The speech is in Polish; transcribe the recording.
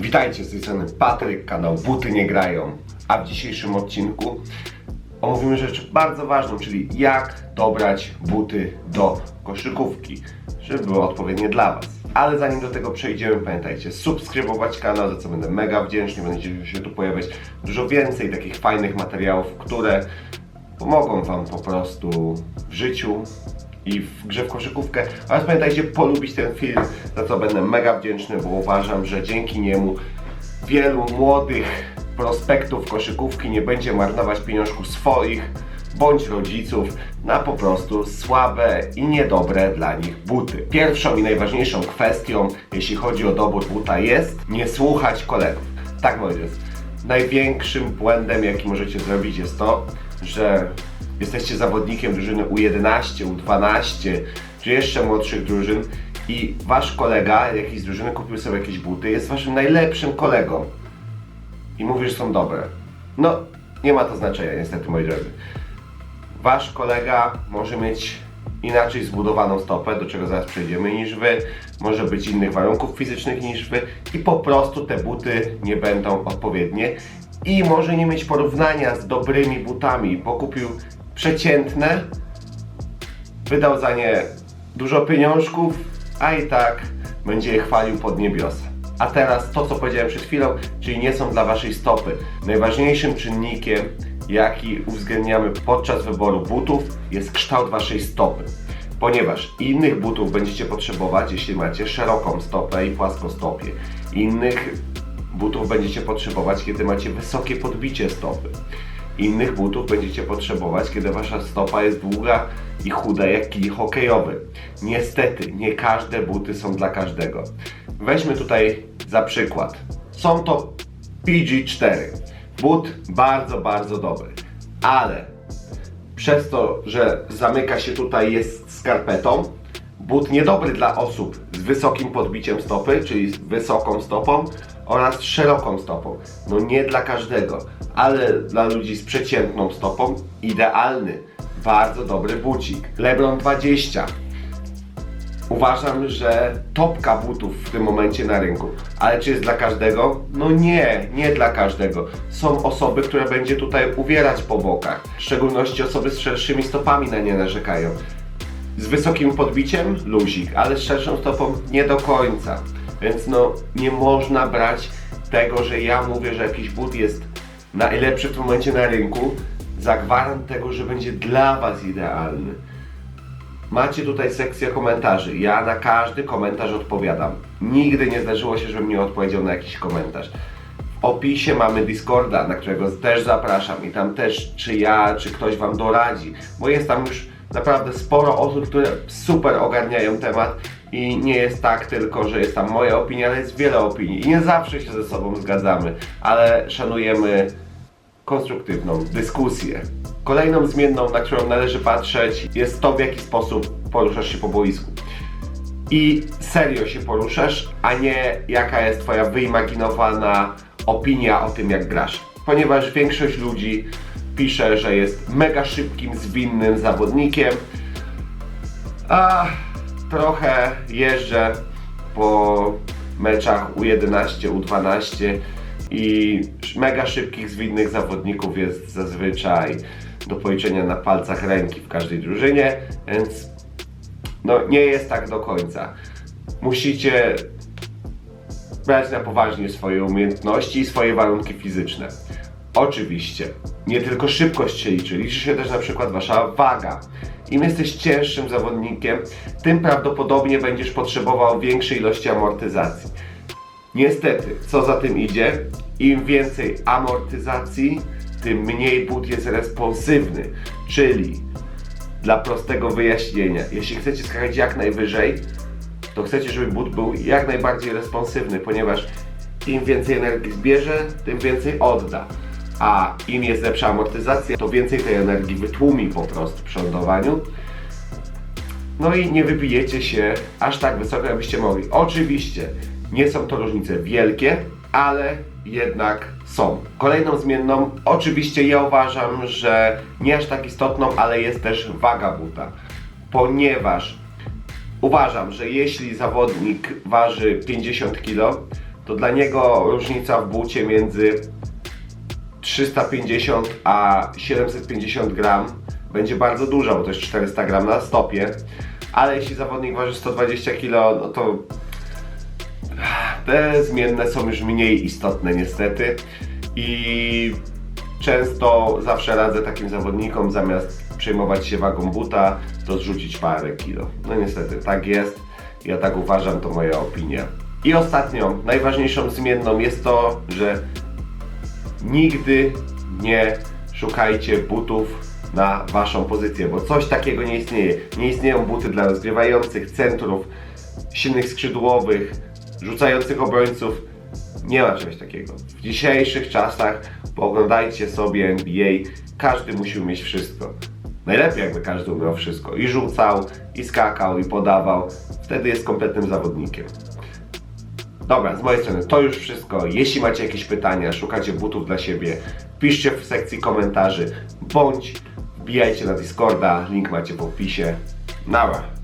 Witajcie z tej strony Patryk, kanał Buty nie grają. A w dzisiejszym odcinku omówimy rzecz bardzo ważną, czyli jak dobrać buty do koszykówki, żeby były odpowiednie dla Was. Ale zanim do tego przejdziemy, pamiętajcie, subskrybować kanał, za co będę mega wdzięczny. Będzie się tu pojawiać dużo więcej takich fajnych materiałów, które pomogą Wam po prostu w życiu i w grze w koszykówkę. Oraz pamiętajcie polubić ten film, za co będę mega wdzięczny, bo uważam, że dzięki niemu wielu młodych prospektów koszykówki nie będzie marnować pieniążków swoich bądź rodziców na po prostu słabe i niedobre dla nich buty. Pierwszą i najważniejszą kwestią, jeśli chodzi o dobór buta, jest nie słuchać kolegów. Tak moi drodzy, największym błędem, jaki możecie zrobić jest to, że jesteście zawodnikiem drużyny U11, U12 czy jeszcze młodszych drużyn. I wasz kolega jakiś z drużyny kupił sobie jakieś buty, jest waszym najlepszym kolegą. I mówi, że są dobre. No, nie ma to znaczenia niestety moi drodzy. Wasz kolega może mieć inaczej zbudowaną stopę, do czego zaraz przejdziemy niż wy, może być innych warunków fizycznych niż wy. I po prostu te buty nie będą odpowiednie. I może nie mieć porównania z dobrymi butami, bo kupił przeciętne, wydał za nie dużo pieniążków, a i tak będzie je chwalił pod niebiosa. A teraz to, co powiedziałem przed chwilą, czyli nie są dla Waszej stopy. Najważniejszym czynnikiem, jaki uwzględniamy podczas wyboru butów, jest kształt Waszej stopy. Ponieważ innych butów będziecie potrzebować, jeśli macie szeroką stopę i płaskostopie. Innych butów będziecie potrzebować, kiedy macie wysokie podbicie stopy. Innych butów będziecie potrzebować, kiedy wasza stopa jest długa i chuda jak kij hokejowy. Niestety, nie każde buty są dla każdego. Weźmy tutaj za przykład. Są to PG4. But bardzo, bardzo dobry. Ale przez to, że zamyka się tutaj jest skarpetą, but niedobry dla osób z wysokim podbiciem stopy, czyli z wysoką stopą oraz szeroką stopą. No nie dla każdego, ale dla ludzi z przeciętną stopą idealny, bardzo dobry bucik. Lebron 20. Uważam, że topka butów w tym momencie na rynku. Ale czy jest dla każdego? No nie, nie dla każdego. Są osoby, które będzie tutaj uwierać po bokach. W szczególności osoby z szerszymi stopami na nie narzekają. Z wysokim podbiciem luzik, ale z szerszą stopą nie do końca. Więc no nie można brać tego, że ja mówię, że jakiś but jest najlepszy w tym momencie na rynku za gwarant tego, że będzie dla Was idealny. Macie tutaj sekcję komentarzy. Ja na każdy komentarz odpowiadam. Nigdy nie zdarzyło się, żebym nie odpowiedział na jakiś komentarz. W opisie mamy Discorda, na którego też zapraszam i tam też czy ja, czy ktoś Wam doradzi, bo jest tam już naprawdę sporo osób, które super ogarniają temat i nie jest tak tylko, że jest tam moja opinia, ale jest wiele opinii i nie zawsze się ze sobą zgadzamy, ale szanujemy konstruktywną dyskusję. Kolejną zmienną, na którą należy patrzeć, jest to, w jaki sposób poruszasz się po boisku. I serio się poruszasz, a nie jaka jest Twoja wyimaginowana opinia o tym, jak grasz. Ponieważ większość ludzi pisze, że jest mega szybkim, zwinnym zawodnikiem, a trochę jeżdżę po meczach U11, U12 i mega szybkich, zwinnych zawodników jest zazwyczaj do policzenia na palcach ręki w każdej drużynie, więc no nie jest tak do końca. Musicie brać na poważnie swoje umiejętności i swoje warunki fizyczne. Oczywiście, nie tylko szybkość się liczy, liczy się też na przykład wasza waga. Im jesteś cięższym zawodnikiem, tym prawdopodobnie będziesz potrzebował większej ilości amortyzacji. Niestety, co za tym idzie, im więcej amortyzacji, tym mniej but jest responsywny. Czyli dla prostego wyjaśnienia, jeśli chcecie skakać jak najwyżej, to chcecie, żeby but był jak najbardziej responsywny, ponieważ im więcej energii zbierze, tym więcej odda. A im jest lepsza amortyzacja, to więcej tej energii wytłumi po prostu przy lądowaniu. No i nie wybijecie się aż tak wysoko, jakbyście mogli. Oczywiście nie są to różnice wielkie, ale jednak są. Kolejną zmienną, oczywiście ja uważam, że nie aż tak istotną, ale jest też waga buta. Ponieważ uważam, że jeśli zawodnik waży 50 kg, to dla niego różnica w bucie między 350 a 750 gram będzie bardzo duża, bo to jest 400 gram na stopie. Ale jeśli zawodnik waży 120 kg, no to te zmienne są już mniej istotne niestety. I często zawsze radzę takim zawodnikom zamiast przejmować się wagą buta, to zrzucić parę kilo. No niestety tak jest. Ja tak uważam, to moja opinia. I ostatnią, najważniejszą zmienną jest to, że nigdy nie szukajcie butów na waszą pozycję, bo coś takiego nie istnieje. Nie istnieją buty dla rozgrywających, centrów, silnych skrzydłowych, rzucających obrońców. Nie ma czegoś takiego. W dzisiejszych czasach pooglądajcie sobie NBA, każdy musi umieć wszystko. Najlepiej jakby każdy umiał wszystko. I rzucał, i skakał, i podawał. Wtedy jest kompletnym zawodnikiem. Dobra, z mojej strony to już wszystko. Jeśli macie jakieś pytania, szukacie butów dla siebie, piszcie w sekcji komentarzy, bądź wbijajcie na Discorda, link macie w opisie. Nara.